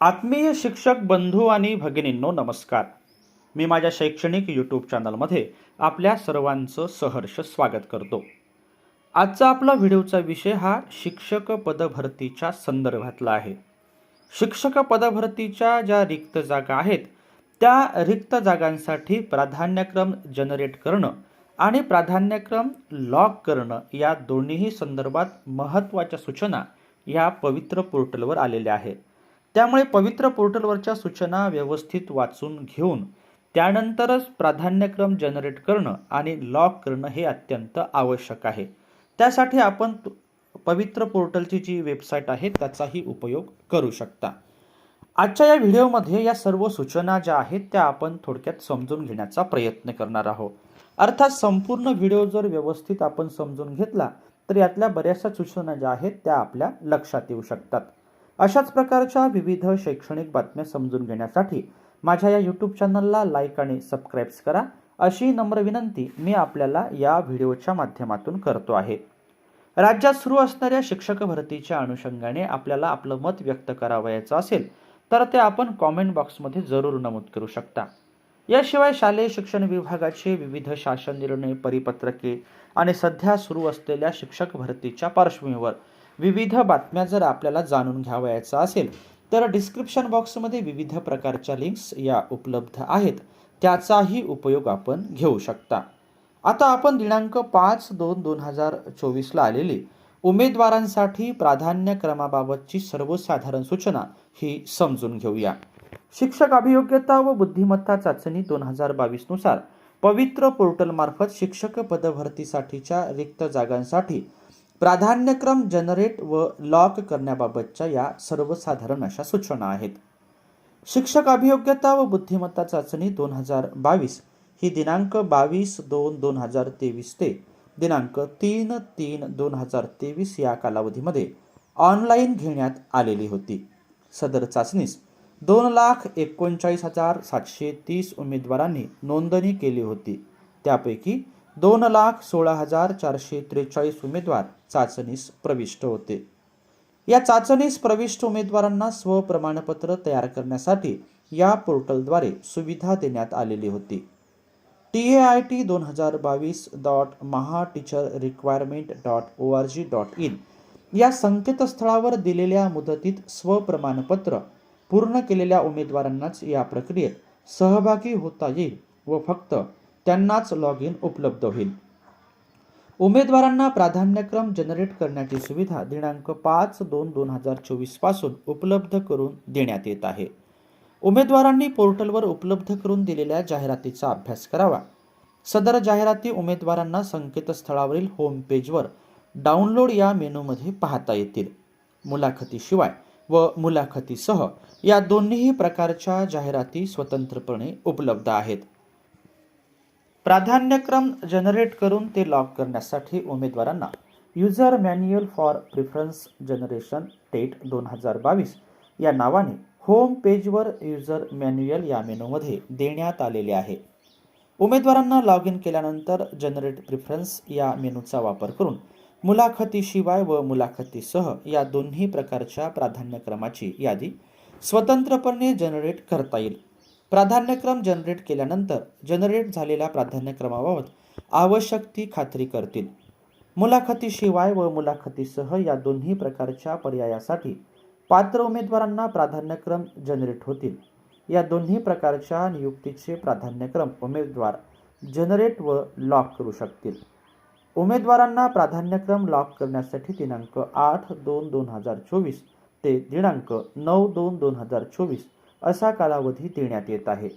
आत्मीय शिक्षक बंधू आणि भगिनींनो नमस्कार. मी माझ्या शैक्षणिक यूट्यूब चॅनलमध्ये आपल्या सर्वांचं सहर्ष स्वागत करतो. आजचा आपला व्हिडिओचा विषय हा शिक्षक पदभरतीच्या संदर्भातला आहे. शिक्षक पदभरतीच्या ज्या रिक्त जागा आहेत त्या रिक्त जागांसाठी प्राधान्यक्रम जनरेट करणं आणि प्राधान्यक्रम लॉक करणं या दोन्हीही संदर्भात महत्त्वाच्या सूचना या पवित्र पोर्टलवर आलेल्या आहेत. त्यामुळे पवित्र पोर्टलवरच्या सूचना व्यवस्थित वाचून घेऊन त्यानंतरच प्राधान्यक्रम जनरेट करणं आणि लॉक करणं हे अत्यंत आवश्यक आहे. त्यासाठी आपण पवित्र पोर्टलची जी वेबसाईट आहे त्याचाही उपयोग करू शकता. आजच्या या व्हिडिओमध्ये या सर्व सूचना ज्या आहेत त्या आपण थोडक्यात समजून घेण्याचा प्रयत्न करणार आहोत. अर्थात संपूर्ण व्हिडिओ जर व्यवस्थित आपण समजून घेतला तर यातल्या बऱ्याचशा सूचना ज्या आहेत त्या आपल्या लक्षात येऊ शकतात. अशाच प्रकारच्या विविध शैक्षणिक बातम्या समजून घेण्यासाठी माझ्या या यूट्यूब चॅनलला लाईक आणि सबस्क्राईब्स करा. अशी नम्र विनंती मी आपल्याला या व्हिडिओच्या माध्यमातून करतो आहे. राज्यात सुरू असणाऱ्या शिक्षक भरतीच्या अनुषंगाने आपल्याला आपलं मत व्यक्त करावयाचं असेल तर ते आपण कॉमेंट बॉक्समध्ये जरूर नमूद करू शकता. याशिवाय शालेय शिक्षण विभागाचे विविध शासन निर्णय परिपत्रके आणि सध्या सुरू असलेल्या शिक्षक भरतीच्या पार्श्वभूमीवर विविध बातम्या जर आपल्याला जाणून घ्यावयाचं असेल तर डिस्क्रिप्शन बॉक्समध्ये विविध प्रकारच्या लिंक्स या उपलब्ध आहेत. त्याचाही उपयोग आपण घेऊ शकता. आता आपण दिनांक पाच दोन दोन हजार चोवीसला आलेली उमेदवारांसाठी प्राधान्य क्रमाबाबतची सर्वसाधारण सूचना ही समजून घेऊया. शिक्षक अभियोग्यता व बुद्धिमत्ता चाचणी दोन हजार बावीसनुसार पवित्र पोर्टलमार्फत शिक्षक पदभरतीसाठीच्या रिक्त जागांसाठी प्राधान्यक्रम जनरेट व लॉक करण्याबाबतच्या या सर्वसाधारण अशा सूचना आहेत. शिक्षक अभियोग्यता व बुद्धिमत्ता चाचणी दोन हजार बावीस ही दिनांक बावीस दोन दोन हजार तेवीस ते दिनांक तीन तीन दोन हजार तेवीस या कालावधीमध्ये ऑनलाईन घेण्यात आलेली होती. सदर चाचणीस दोन लाख एकोणचाळीस हजार सातशे तीस उमेदवारांनी नोंदणी केली होती. त्यापैकी दोन लाख सोळा हजार चारशे त्रेचाळीस उमेदवार चाचणीस प्रविष्ट होते. या चाचणीस प्रविष्ट उमेदवारांना स्वप्रमाणपत्र तयार करण्यासाठी या पोर्टलद्वारे सुविधा देण्यात आलेली होती. टी ए आय टी दोन हजार बावीस dot Maha teacher requirement dot O R G dot in या संकेतस्थळावर दिलेल्या मुदतीत स्वप्रमाणपत्र पूर्ण केलेल्या उमेदवारांनाच या प्रक्रियेत सहभागी होता येईल व फक्त त्यांनाच लॉग इन उपलब्ध होईल. उमेदवारांना प्राधान्यक्रम जनरेट करण्याची सुविधा दिनांक पाच दोन दोन हजार चोवीसपासून उपलब्ध करून देण्यात येत आहे. उमेदवारांनी पोर्टलवर उपलब्ध करून दिलेल्या जाहिरातीचा अभ्यास करावा. सदर जाहिराती उमेदवारांना संकेतस्थळावरील होम पेजवर डाउनलोड या मेनूमध्ये पाहता येतील. मुलाखतीशिवाय व मुलाखतीसह या दोन्हीही प्रकारच्या जाहिराती स्वतंत्रपणे उपलब्ध आहेत. प्राधान्यक्रम जनरेट करून ते लॉक करण्यासाठी उमेदवारांना user manual for preference generation TET दोन हजार बावीस या नावाने होम पेजवर युजर मॅन्युअल या मेनूमध्ये देण्यात आलेले आहे. उमेदवारांना लॉग इन केल्यानंतर जनरेट प्रिफरन्स या मेनूचा वापर करून मुलाखतीशिवाय व मुलाखतीसह या दोन्ही प्रकारच्या प्राधान्यक्रमाची यादी स्वतंत्रपणे जनरेट करता येईल. प्राधान्यक्रम जनरेट केल्यानंतर जनरेट झालेल्या प्राधान्यक्रमाबाबत आवश्यक ती खात्री करतील. मुलाखतीशिवाय व मुलाखतीसह या दोन्ही प्रकारच्या पर्यायासाठी पात्र उमेदवारांना प्राधान्यक्रम जनरेट होतील. या दोन्ही प्रकारच्या नियुक्तीचे प्राधान्यक्रम उमेदवार जनरेट व लॉक करू शकतील. उमेदवारांना प्राधान्यक्रम लॉक करण्यासाठी दिनांक आठ दोन दोन हजार चोवीस ते दिनांक नऊ दोन दोन हजार चोवीस असा कालावधी देण्यात येत आहे.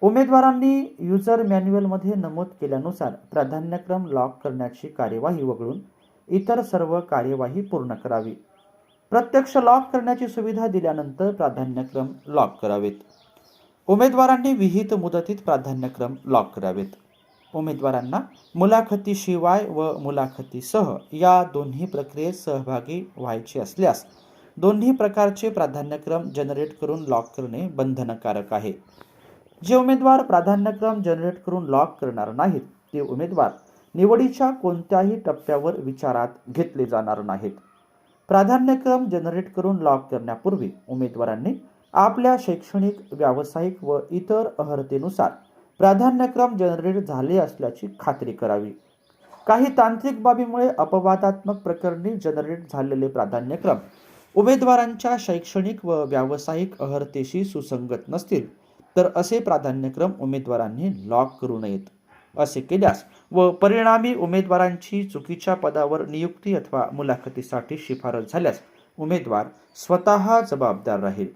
उमेदवारांनी युजर मॅन्युअलमध्ये नमूद केल्यानुसार प्राधान्यक्रम लॉक करण्याची कार्यवाही वगळून इतर सर्व कार्यवाही पूर्ण करावी. प्रत्यक्ष लॉक करण्याची सुविधा दिल्यानंतर प्राधान्यक्रम लॉक करावेत. उमेदवारांनी विहित मुदतीत प्राधान्यक्रम लॉक करावेत. उमेदवारांना मुलाखतीशिवाय व मुलाखतीसह या दोन्ही प्रक्रियेत सहभागी व्हायचे असल्यास दोन्ही प्रकारचे प्राधान्यक्रम जनरेट करून लॉक करणे बंधनकारक आहे. जे उमेदवार प्राधान्यक्रम जनरेट करून लॉक करणार नाहीत ते उमेदवार निवडीच्या कोणत्याही टप्प्यावर विचारात घेतले जाणार नाहीत. प्राधान्यक्रम जनरेट करून लॉक करण्यापूर्वी उमेदवारांनी आपल्या शैक्षणिक व्यावसायिक व इतर अर्हतेनुसार प्राधान्यक्रम जनरेट झाले असल्याची खात्री करावी. काही तांत्रिक बाबीमुळे अपवादात्मक प्रकरणी जनरेट झालेले प्राधान्यक्रम उमेदवारांच्या शैक्षणिक व व्यावसायिक अर्हतेशी सुसंगत नसतील तर असे प्राधान्यक्रम उमेदवारांनी लॉक करू नयेत. असे केल्यास व परिणामी उमेदवारांची चुकीच्या पदावर नियुक्ती अथवा मुलाखतीसाठी शिफारस झाल्यास उमेदवार स्वतः जबाबदार राहील.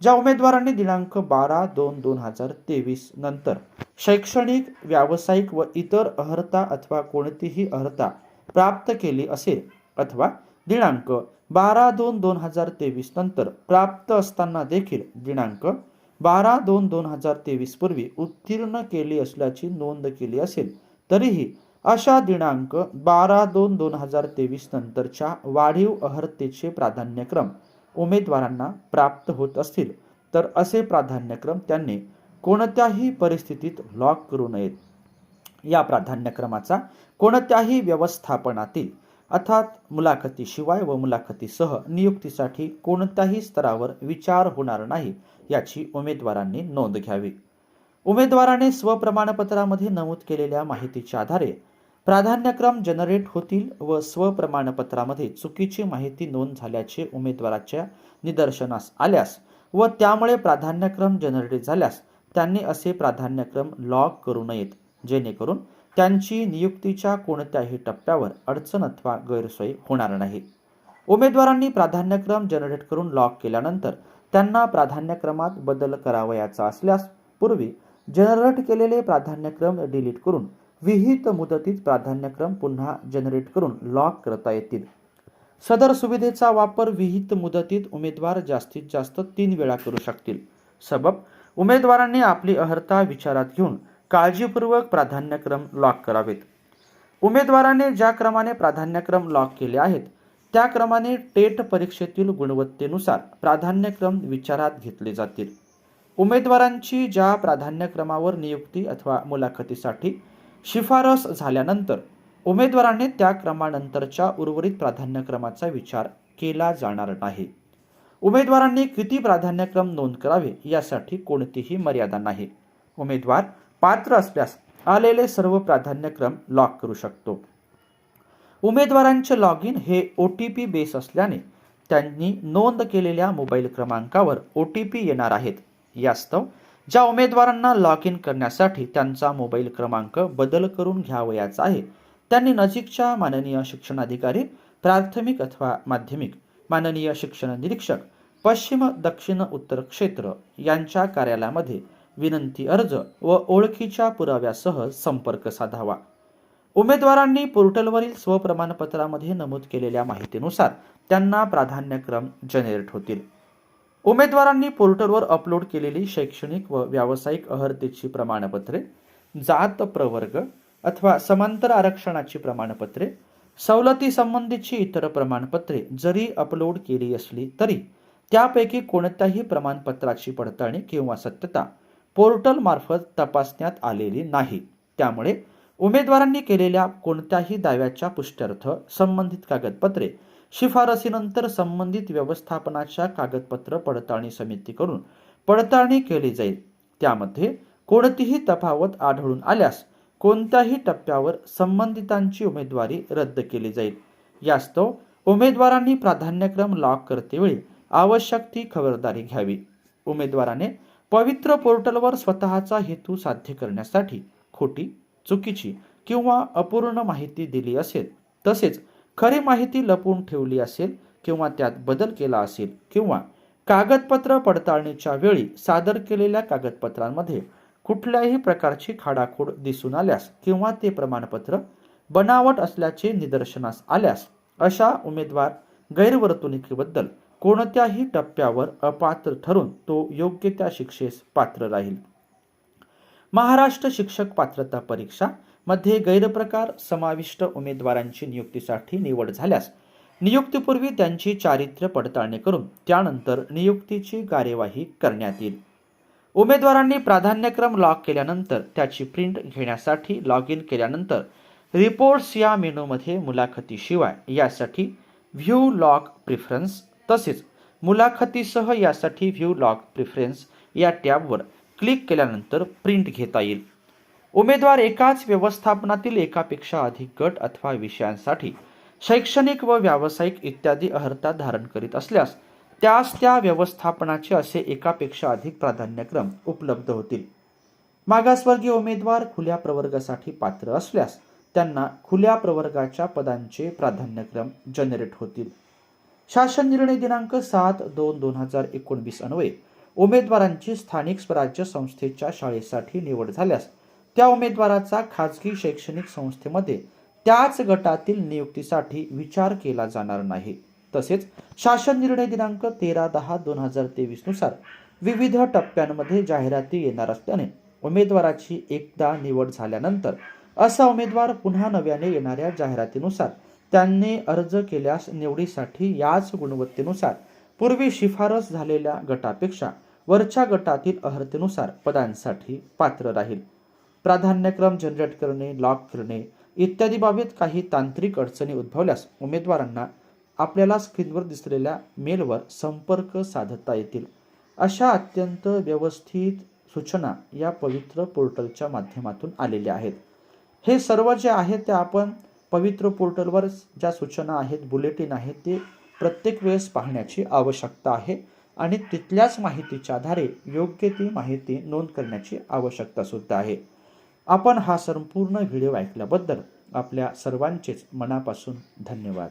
ज्या उमेदवारांनी दिनांक बारा दोन दोन हजार तेवीस नंतर शैक्षणिक व्यावसायिक व इतर अर्हता अथवा कोणतीही अर्हता प्राप्त केली असेल अथवा दिनांक बारा दोन दोन हजार तेवीस नंतर प्राप्त असताना देखील दिनांक बारा दोन दोन हजार तेवीस पूर्वी उत्तीर्ण केली असल्याची नोंद केली असेल. तरीही अशा दिनांक बारा दोन दोन हजार तेवीस नंतरच्या वाढीव अर्हतेचे प्राधान्यक्रम उमेदवारांना प्राप्त होत असतील तर असे प्राधान्यक्रम त्यांनी कोणत्याही परिस्थितीत लॉक करू नयेत. या प्राधान्यक्रमाचा कोणत्याही व्यवस्थापनातील अर्थात मुलाखतीशिवाय व मुलाखतीसह नियुक्तीसाठी कोणत्याही स्तरावर विचार होणार नाही याची उमेदवारांनी नोंद घ्यावी. उमेदवाराने स्वप्रमाणपत्रामध्ये नमूद केलेल्या माहितीच्या आधारे प्राधान्यक्रम जनरेट होतील व स्वप्रमाणपत्रामध्ये चुकीची माहिती नोंद झाल्याचे उमेदवाराच्या निदर्शनास आल्यास व त्यामुळे प्राधान्यक्रम जनरेट झाल्यास त्यांनी असे प्राधान्यक्रम लॉग करू नयेत जेणेकरून त्यांची नियुक्तीच्या कोणत्याही टप्प्यावर अडचण अथवा गैरसोय होणार नाही. उमेदवारांनी प्राधान्यक्रम जनरेट करून लॉक केल्यानंतर त्यांना प्राधान्यक्रमात बदल करावयाचा असल्यास पूर्वी जनरेट केलेले प्राधान्यक्रम डिलीट करून विहित मुदतीत प्राधान्यक्रम पुन्हा जनरेट करून लॉक करता येतील. सदर सुविधेचा वापर विहित मुदतीत उमेदवार जास्तीत जास्त तीन वेळा करू शकतील. सबब उमेदवारांनी आपली अर्हता विचारात घेऊन काळजीपूर्वक प्राधान्यक्रम लॉक करावेत. उमेदवाराने ज्या क्रमाने प्राधान्यक्रम लॉक केले आहेत त्या क्रमाने टेट परीक्षेतील गुणवत्तेनुसार प्राधान्यक्रम विचारात घेतले जातील. उमेदवारांची ज्या प्राधान्यक्रमावर नियुक्ती अथवा मुलाखतीसाठी शिफारस झाल्यानंतर उमेदवाराने त्या क्रमानंतरच्या उर्वरित प्राधान्यक्रमाचा विचार केला जाणार नाही. उमेदवारांनी किती प्राधान्यक्रम नोंद करावे यासाठी कोणतीही मर्यादा नाही. उमेदवार पात्र असल्यास आलेले सर्व प्राधान्यक्रम लॉक करू शकतो. उमेदवारांचे लॉग इन हे ओ टी पी बेस असल्याने त्यांनी नोंद केलेल्या मोबाईल क्रमांकावर ओ टी पी येणार आहेत. यास्तव ज्या उमेदवारांना लॉग इन करण्यासाठी त्यांचा मोबाईल क्रमांक बदल करून घ्यावयाचा आहे त्यांनी नजीकच्या माननीय शिक्षणाधिकारी प्राथमिक अथवा माध्यमिक माननीय शिक्षण निरीक्षक पश्चिम दक्षिण उत्तर क्षेत्र यांच्या कार्यालयामध्ये विनंती अर्ज व ओळखीच्या पुराव्यासह संपर्क साधावा. उमेदवारांनी पोर्टलवरील स्वप्रमाणपत्रामध्ये नमूद केलेल्या माहितीनुसार त्यांना प्राधान्यक्रम जनरेट होतील. उमेदवारांनी पोर्टलवर अपलोड केलेली शैक्षणिक व व्यावसायिक अर्हतेची प्रमाणपत्रे जात प्रवर्ग अथवा समांतर आरक्षणाची प्रमाणपत्रे सवलतीसंबंधीची इतर प्रमाणपत्रे जरी अपलोड केली असली तरी त्यापैकी कोणत्याही प्रमाणपत्राची पडताळणी किंवा सत्यता पोर्टलमार्फत तपासण्यात आलेली नाही. त्यामुळे उमेदवारांनी केलेल्या कोणत्याही दाव्याच्या पुष्ट्यर्थ संबंधित कागदपत्रे शिफारसीनंतर संबंधित व्यवस्थापनाच्या कागदपत्र पडताळणी समितीकडून पडताळणी केली जाईल. त्यामध्ये कोणतीही तफावत आढळून आल्यास कोणत्याही टप्प्यावर संबंधितांची उमेदवारी रद्द केली जाईल. यास्तव उमेदवारांनी प्राधान्यक्रम लॉक करतेवेळी आवश्यक ती खबरदारी घ्यावी. उमेदवाराने पवित्र पोर्टलवर स्वतःचा हेतू साध्य करण्यासाठी खोटी चुकीची किंवा अपूर्ण माहिती दिली असेल तसेच खरी माहिती लपवून ठेवली असेल किंवा त्यात बदल केला असेल किंवा कागदपत्र पडताळणीच्या वेळी सादर केलेल्या कागदपत्रांमध्ये कुठल्याही प्रकारची खाडाखोड दिसून आल्यास किंवा ते प्रमाणपत्र बनावट असल्याचे निदर्शनास आल्यास अशा उमेदवार गैरवर्तणुकीबद्दल कोणत्याही टप्प्यावर अपात्र ठरून तो योग्य त्या शिक्षेस पात्र राहील. महाराष्ट्र शिक्षक पात्रता परीक्षा मध्ये गैरप्रकार समाविष्ट उमेदवारांची नियुक्तीसाठी निवड झाल्यास नियुक्तीपूर्वी त्यांची चारित्र्य पडताळणी करून त्यानंतर नियुक्तीची कार्यवाही करण्यात येईल. उमेदवारांनी प्राधान्यक्रम लॉक केल्यानंतर त्याची प्रिंट घेण्यासाठी लॉग इन केल्यानंतर रिपोर्ट्स या मेनूमध्ये मुलाखतीशिवाय यासाठी व्ह्यू लॉक प्रिफरन्स तसेच मुलाखतीसह यासाठी व्ह्यू लॉग प्रिफरन्स या टॅबवर क्लिक केल्यानंतर प्रिंट घेता येईल. उमेदवार एकाच व्यवस्थापनातील एकापेक्षा अधिक गट अथवा विषयांसाठी शैक्षणिक व व्यावसायिक इत्यादी अर्हता धारण करीत असल्यास त्यास त्या व्यवस्थापनाचे असे एकापेक्षा अधिक प्राधान्यक्रम उपलब्ध होतील. मागासवर्गीय उमेदवार खुल्या प्रवर्गासाठी पात्र असल्यास त्यांना खुल्या प्रवर्गाच्या पदांचे प्राधान्यक्रम जनरेट होतील. शासन निर्णय दिनांक सात दोन दोन हजार एकोणवीस अन्वये उमेदवारांची स्थानिक स्वराज्य संस्थेच्या शाळेसाठी निवड झाल्यास त्या उमेदवाराचा खाजगी शैक्षणिक संस्थेमध्ये त्याच गटातील नियुक्तीसाठी विचार केला जाणार नाही. तसेच शासन निर्णय दिनांक तेरा दहा दोन हजार तेवीसनुसार विविध टप्प्यांमध्ये जाहिराती येणार असल्याने उमेदवाराची एकदा निवड झाल्यानंतर असा उमेदवार पुन्हा नव्याने येणाऱ्या जाहिरातीनुसार त्यांनी अर्ज केल्यास निवडीसाठी याच गुणवत्तेनुसार पूर्वी शिफारस झालेल्या गटापेक्षा वरच्या गटातील अर्हतेनुसार पदांसाठी पात्र राहील. प्राधान्यक्रम जनरेट करणे लॉक करणे इत्यादी बाबीत काही तांत्रिक अडचणी उद्भवल्यास उमेदवारांना आपल्याला स्क्रीनवर दिसलेल्या मेलवर संपर्क साधता येतील. अशा अत्यंत व्यवस्थित सूचना या पवित्र पोर्टलच्या माध्यमातून आलेल्या आहेत. हे सर्व जे आहे ते आपण पवित्र पोर्टलवर ज्या सूचना आहेत बुलेटिन आहेत ते प्रत्येक वेळेस पाहण्याची आवश्यकता आहे आणि तिथल्याच माहितीच्या आधारे योग्य ती माहिती नोंद करण्याची आवश्यकता सुद्धा आहे. आपण हा संपूर्ण व्हिडिओ ऐकल्याबद्दल आपल्या सर्वांचेच मनापासून धन्यवाद.